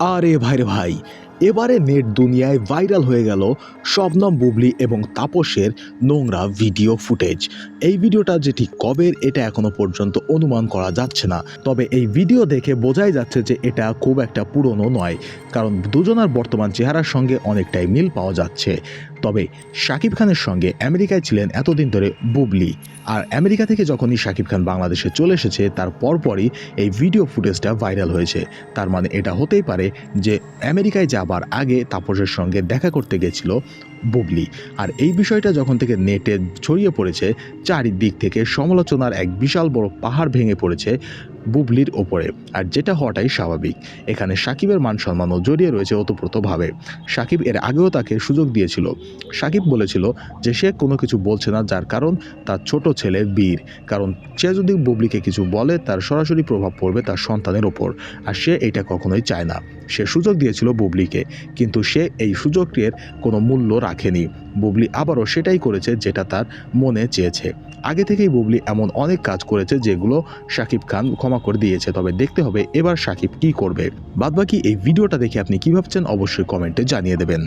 আরে ভাইরে ভাই, এবারে নেট দুনিয়ায় ভাইরাল হয়ে গেল শবনম বুবলি এবং তাপসের নোংরা ভিডিও ফুটেজ। এই ভিডিওটা যে ঠিক কবের এটা এখনও পর্যন্ত অনুমান করা যাচ্ছে না। তবে এই ভিডিও দেখে বোঝাই যাচ্ছে যে এটা খুব একটা পুরনো নয়, কারণ দুজনার বর্তমান চেহারার সঙ্গে অনেকটাই মিল পাওয়া যাচ্ছে। তবে শাকিব খানের সঙ্গে আমেরিকায় ছিলেন এতদিন ধরে বুবলি। আর আমেরিকা থেকে যখনই শাকিব খান বাংলাদেশে চলে এসেছে, তার পরপরই এই ভিডিও ফুটেজটা ভাইরাল হয়েছে। তার মানে এটা হতেই পারে যে আমেরিকায় যাবার আগে তাপসের সঙ্গে দেখা করতে গেছিল বুবলি। আর এই বিষয়টা যখন থেকে নেটে ছড়িয়ে পড়েছে, চারিদিক থেকে সমালোচনার এক বিশাল বড় পাহাড় ভেঙে পড়েছে বুবলির ওপরে। আর যেটা হওয়াটাই স্বাভাবিক। এখানে সাকিবের মান সম্মানও জড়িয়ে রয়েছে ওতপ্রোতভাবে। সাকিব এর আগেও তাকে সুযোগ দিয়েছিল। সাকিব বলেছিল যে সে কোনো কিছু বলছে না, যার কারণ তার ছোট ছেলে বীর। কারণ সে যদি বুবলিকে কিছু বলে, তার সরাসরি প্রভাব পড়বে তার সন্তানের ওপর। আর সে এটা কখনোই চায় না। সে সুযোগ দিয়েছিল বুবলিকে, কিন্তু সে এই সুযোগটির কোনো মূল্য রাখেনি। বুবলি আবারও সেটাই করেছে যেটা তার মনে চেয়েছে। আগে থেকেই বুবলি এমন অনেক কাজ করেছে যেগুলো শাকিব খান ক্ষমা করে দিয়েছে, তবে দেখতে হবে এবার সাকিব কি করবে। বাদবাকি এই ভিডিওটা দেখে আপনি কী ভাবছেন অবশ্যই কমেন্টে জানিয়ে দেবেন।